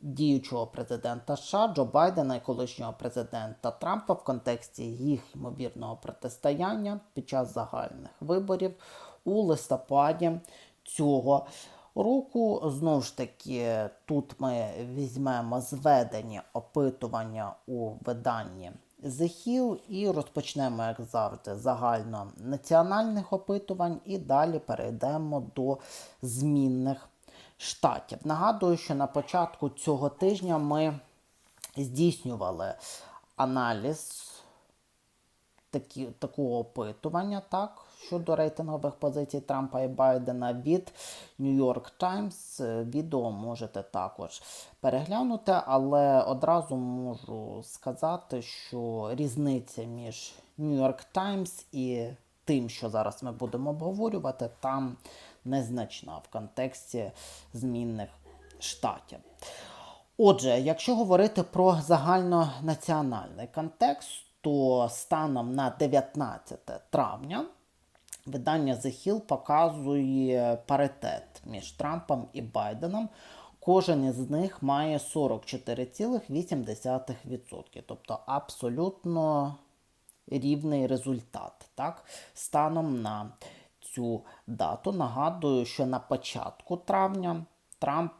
діючого президента США Джо Байдена і колишнього президента Трампа в контексті їх ймовірного протистояння під час загальних виборів у листопаді цього року. Знову ж таки, тут ми візьмемо зведені опитування у виданні The і розпочнемо, як завжди, загальнонаціональних опитувань, і далі перейдемо до змінних штатів. Нагадую, що на початку цього тижня ми здійснювали аналіз такі, такого опитування, так, щодо рейтингових позицій Трампа і Байдена від New York Times. Відео можете також переглянути, але одразу можу сказати, що різниця між New York Times і тим, що зараз ми будемо обговорювати, там незначна в контексті змінних штатів. Отже, якщо говорити про загальнонаціональний контекст, то станом на 19 травня видання The Hill показує паритет між Трампом і Байденом. Кожен із них має 44,8%, тобто абсолютно рівний результат. Так? Станом на цю дату нагадую, що на початку травня Трамп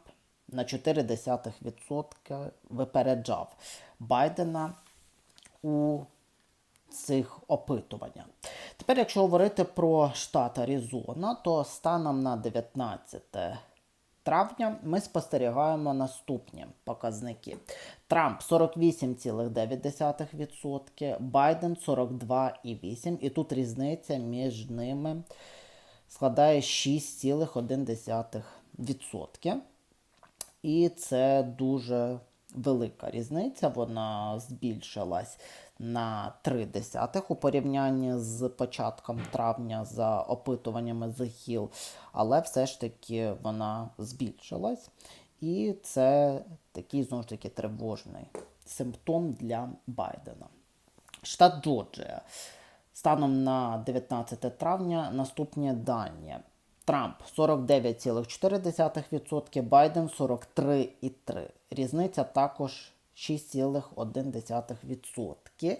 на 0,4% випереджав Байдена у цих опитуваннях. Тепер, якщо говорити про штат Аризона, то станом на 19 травня ми спостерігаємо наступні показники. Трамп 48,9%, Байден 42,8%, і тут різниця між ними складає 6,1%. І це дуже велика різниця. Вона збільшилась на 3 десятих у порівнянні з початком травня за опитуваннями Hill, але все ж таки вона збільшилась. І це такий знову ж таки тривожний симптом для Байдена. Штат Джорджія. Станом на 19 травня наступні дані. Трамп 49,4%, Байден 43,3%. Різниця також 6,1%.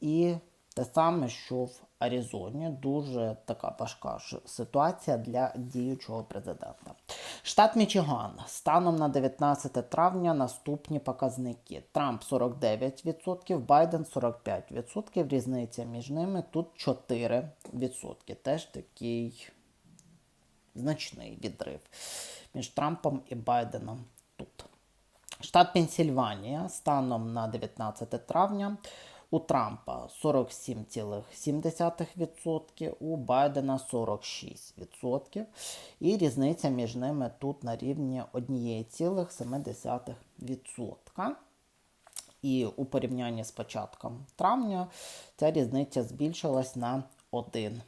І те саме, що в Аризоні дуже така важка ситуація для діючого президента. Штат Мічиган. Станом на 19 травня наступні показники. Трамп 49%, Байден 45%. Різниця між ними тут 4%. Теж такий значний відрив між Трампом і Байденом тут. Штат Пенсільванія станом на 19 травня у Трампа 47,7%, у Байдена 46%. І різниця між ними тут на рівні 1,7%. І у порівнянні з початком травня ця різниця збільшилась на 1%.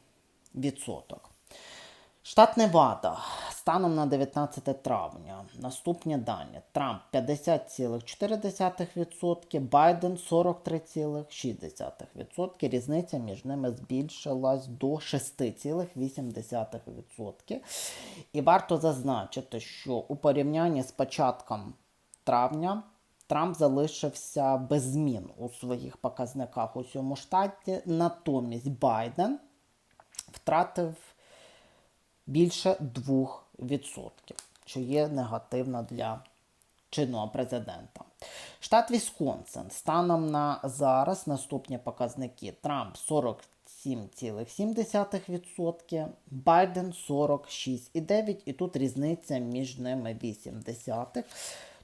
Штат Невада. Станом на 19 травня. Наступні дані. Трамп 50,4%, Байден 43,6%. Різниця між ними збільшилась до 6,8%. І варто зазначити, що у порівнянні з початком травня Трамп залишився без змін у своїх показниках у цьому штаті. Натомість Байден втратив більше 2%, що є негативно для чинного президента. Штат Вісконсин. Станом на зараз наступні показники. Трамп 47,7%, Байден 46,9%, і тут різниця між ними 0,8%.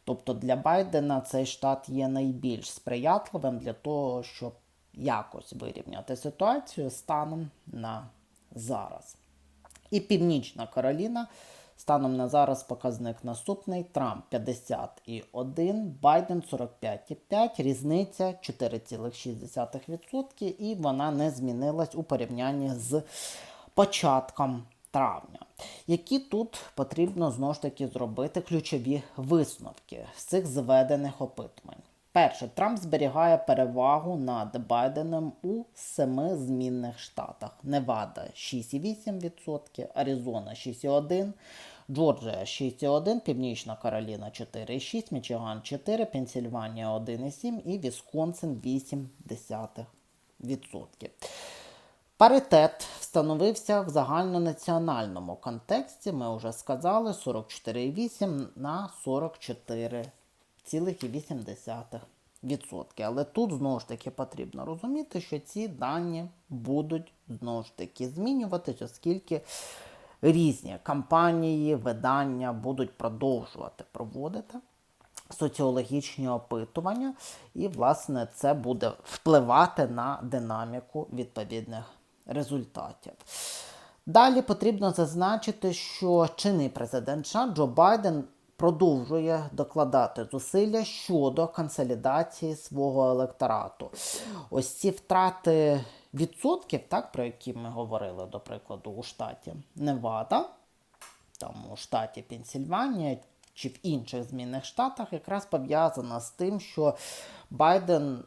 Тобто для Байдена цей штат є найбільш сприятливим для того, щоб якось вирівняти ситуацію станом на зараз. І Північна Кароліна Станом на зараз показник наступний: Трамп 50,1, Байден 45,5, різниця 4,6%, і вона не змінилась у порівнянні з початком травня. Які тут потрібно знову ж таки зробити ключові висновки з цих зведених опитувань? Перше, Трамп зберігає перевагу над Байденом у семи змінних штатах: Невада 6,8%, Аризона 6,1%, Джорджія 6,1%, Північна Кароліна 4,6%, Мічиган 4%, Пенсільванія 1,7% і Вісконсин 0,8%. Паритет встановився в загальнонаціональному контексті. Ми вже сказали 44,8 на 44,8%. Але тут знову ж таки потрібно розуміти, що ці дані будуть знову ж таки змінюватися, оскільки різні кампанії, видання будуть продовжувати проводити соціологічні опитування, і, власне, це буде впливати на динаміку відповідних результатів. Далі потрібно зазначити, що чинний президент США Джо Байден продовжує докладати зусилля щодо консолідації свого електорату. Ось ці втрати відсотків, так, про які ми говорили, до прикладу, у штаті Невада, там у штаті Пенсільванія чи в інших змінних штатах, якраз пов'язана з тим, що Байден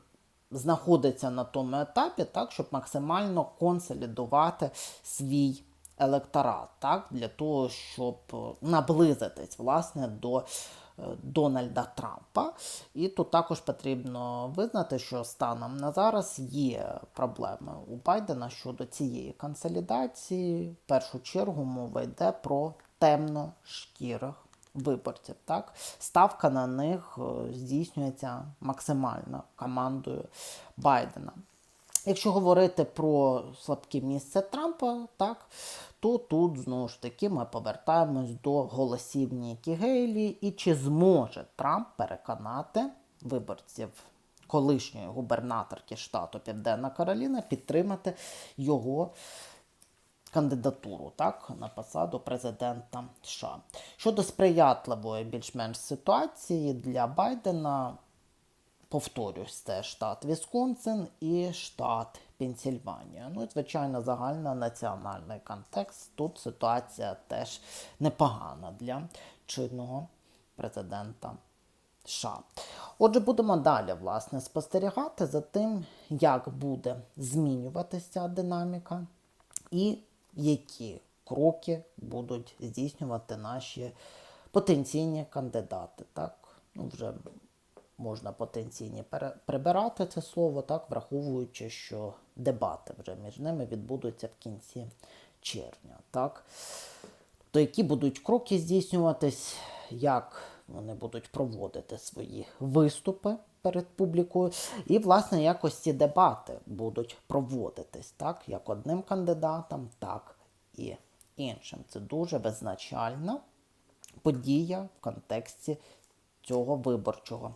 знаходиться на тому етапі, так, щоб максимально консолідувати свій електорат, так, для того, щоб е, наблизитись власне до е, Дональда Трампа. І тут також потрібно визнати, що станом на зараз є проблеми у Байдена щодо цієї консолідації. В першу чергу мова йде про темношкірих виборців. Так? Ставка на них е, здійснюється максимально командою Байдена. Якщо говорити про слабке місце Трампа, так, то тут знову ж таки ми повертаємось до голосів Нікі Гейлі і чи зможе Трамп переконати виборців колишньої губернаторки штату Південна Кароліна підтримати його кандидатуру так, на посаду президента США. Щодо сприятливої більш-менш ситуації для Байдена, повторюсь, це штат Вісконсин і штат Пенсільванія. Ну і, звичайно, загальнонаціональний контекст. Тут ситуація теж непогана для чинного президента. США. Отже, будемо далі власне спостерігати за тим, як буде змінюватися динаміка і які кроки будуть здійснювати наші потенційні кандидати. Так? Ну, вже можна потенційні прибирати це слово, так, враховуючи, що дебати вже між ними відбудуться в кінці червня. Так? То які будуть кроки здійснюватись, як вони будуть проводити свої виступи перед публікою, і, власне, якось ці дебати будуть проводитись, так, як одним кандидатом, так і іншим. Це дуже визначальна подія в контексті цього виборчого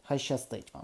Хай щастить вам!